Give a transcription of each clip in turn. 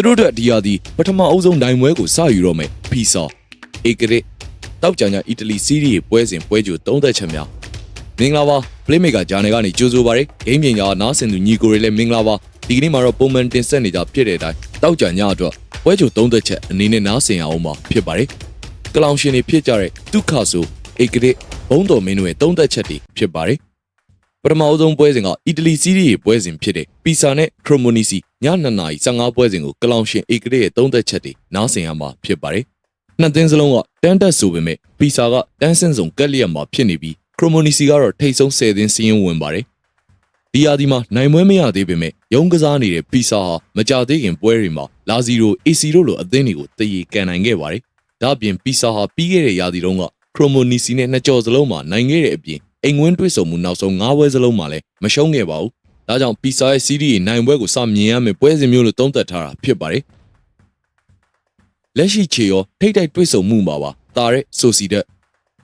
သူတို့တို့ဒီယာဒီပထမအုပ်ဆုံးနိုင်ပွဲကိုစယူတော့မယ်ဖီဆာဧကရစ်တောက်ကြညာအီတလီစီးရီးပွဲစဉ်ပွဲကြိုသုံးသက်ချက်များမင်္ဂလာပါ playmaker ဂျာနယ်ကနေကြိုးဆိုပါရယ်ဂိမ်းပြင်ညာနားဆင်သူညီကိုတွေလည်းမင်္ဂလာပါဒီကနေ့မှာတော့ပုံမှန်တင်ဆက်နေကြဖြစ်တဲ့အတိုင်းတောက်ကြညာအတွက်ပွဲကြိုသုံးသက်ချက်အနေနဲ့နားဆင်ရအောင်ပါဖြစ်ပါတယ်ကလောင်ရှင်တွေဖြစ်ကြတဲ့ဒုက္ခဆိုဧကရစ်ဘုံတော်မင်းတို့ရဲ့သုံးသက်ချက်တွေဖြစ်ပါတယ် ပထမအဆုံးပွဲစဉ်ကအီတလီစီးရီးရဲ့ပွဲစဉ်ဖြစ်တဲ့ပီဆာနဲ့ခရိုမိုနီစီည2နာရီ15ပွဲစဉ်ကိုကလောင်ရှင်ဧကရက်ရဲ့သုံးသက်ချက်တွေနားဆင်ရမှာဖြစ်ပါတယ်။နှစ်သင်းစလုံးကတန်းတက်ဆိုပေမဲ့ပီဆာကတန်းဆင်းဆုံးကက်လျက်မှာဖြစ်နေပြီးခရိုမိုနီစီကတော့ထိတ်ဆုံး10သင်းစီးရင်ဝင်ပါတယ်။ဒီယာဒီမှာနိုင်ပွဲမရသေးပေမဲ့ရုံးကစားနေတဲ့ပီဆာဟာမကြသေးခင်ပွဲတွေမှာလာဇီရိုအေစီတို့လိုအသင်းတွေကိုတည်ကန်နိုင်ခဲ့ပါတယ်။ဒါ့အပြင်ပီဆာဟာပြီးခဲ့တဲ့ယာဒီတုန်းကခရိုမိုနီစီနဲ့နှစ်ကြော်စလုံးမှာနိုင်ခဲ့တဲ့အပြင် အိမ်ဝင်းတွေ့ဆုံမှုနောက်ဆုံး၅ပွဲစလုံးမှာလည်းမရှုံးခဲ့ပါဘူး။ဒါကြောင့်ပီဆာရဲ့စီးရီးနိုင်ပွဲကိုစမြင်ရမယ်ပွဲစဉ်မျိုးလို့သုံးသပ်ထားတာဖြစ်ပါတယ်။လက်ရှိချေရောထိတ်တိုက်တွေ့ဆုံမှုမှာပါ။တာတဲ့ဆိုစီတက်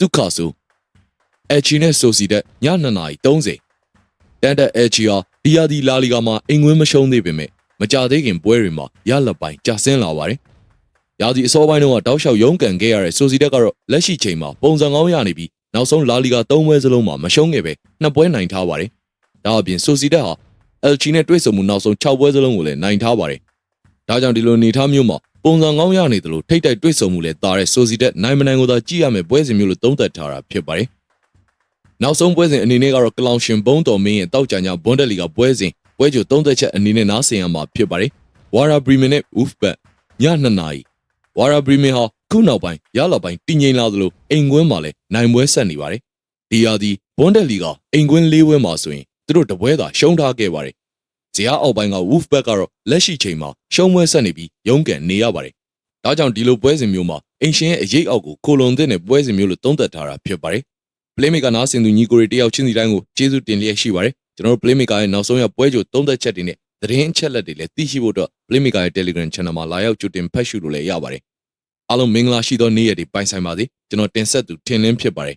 ဒုက္ခဆိုအချီနဲ့ဆိုစီတက်ည2နာရီ30တန်တက်အချီဟာဒီယာဒီလာလီဂါမှာအိမ်ဝင်းမရှုံးသေးပေမဲ့မကြသေးခင်ပွဲတွေမှာရလက်ပိုင်းကျဆင်းလာပါတယ်။ရာဒီအစောပိုင်းတုန်းကတောက်လျှောက်ရုန်းကန်ခဲ့ရတဲ့ဆိုစီတက်ကတော့လက်ရှိချိန်မှာပုံစံကောင်းရနေပြီး နောက်ဆုံးလာလီဂါ၃ပွဲစလုံးမှာမရှုံးခဲ့ပဲနှစ်ပွဲနိုင်ထားပါတယ်။ဒါအပြင်ဆိုစီတက်ဟာအယ်ချီနဲ့တွေ့ဆုံမှုနောက်ဆုံး6ပွဲစလုံးကိုလည်းနိုင်ထားပါတယ်။ဒါကြောင့်ဒီလိုနေထားမျိုးမှာပုံစံကောင်းရနေတယ်လို့ထိတ်တိုက်တွေ့ဆုံမှုလည်းတာတဲ့ဆိုစီတက်နိုင်မနိုင်ကိုသာကြည့်ရမယ်ပွဲစဉ်မျိုးလို့သုံးသပ်ထားတာဖြစ်ပါတယ်။နောက်ဆုံးပွဲစဉ်အနေနဲ့ကတော့ကလောင်ရှင်ဘုံတော်မင်းရဲ့တောက်ကြညာဘွန်ဒက်လီဂါပွဲစဉ်ပွဲကြိုသုံးသက်ချက်အနေနဲ့နားဆင်ရမှာဖြစ်ပါတယ်။ဝါရာဘရီမင်နဲ့ဝူဖ်ဘတ်ည2နာရီဝါရာဘရီမင်ဟာ ခုနောက်ပိုင်းရလာပိုင်းတည်ငြိမ်လာသလိုအိမ်ကွင်းမှာလည်းနိုင်ပွဲဆက်နေပါတယ်။ဒီယာဒီဘွန်ဒက်လီကအိမ်ကွင်း၄ပွဲမှာဆိုရင်သူတို့တပွဲသာရှုံးထားခဲ့ပါတယ်။ဇီယာအောက်ပိုင်းကဝူဖ်ဘက်ကတော့လက်ရှိချိန်မှာရှုံးပွဲဆက်နေပြီးရုန်းကန်နေရပါတယ်။ဒါကြောင့်ဒီလိုပွဲစဉ်မျိုးမှာအိမ်ရှင်ရဲ့အရေးအောက်ကိုကိုလွန်တဲ့နဲ့ပွဲစဉ်မျိုးလို့သုံးသပ်ထားတာဖြစ်ပါတယ်။ Playmaker နားဆင်သူညီကိုတွေတယောက်ချင်းစီတိုင်းကိုကျေးဇူးတင်လျက်ရှိပါတယ်။ကျွန်တော်တို့ Playmaker ရဲ့နောက်ဆုံးရပွဲကြိုသုံးသက်ချက်တွေနဲ့သတင်းအချက်လက်တွေလည်းသိရှိဖို့အတွက် Playmaker ရဲ့ Telegram Channel မှာလာရောက်ကြိုတင်ဖတ်ရှုလို့လည်းရပါတယ်။ အားလုံးမင်္ဂလာရှိသောနေ့ရက်တွေပိုင်ဆိုင်ပါစေ။ကျွန်တော်တင်ဆက်သူထင်လင်းဖြစ်ပါတယ်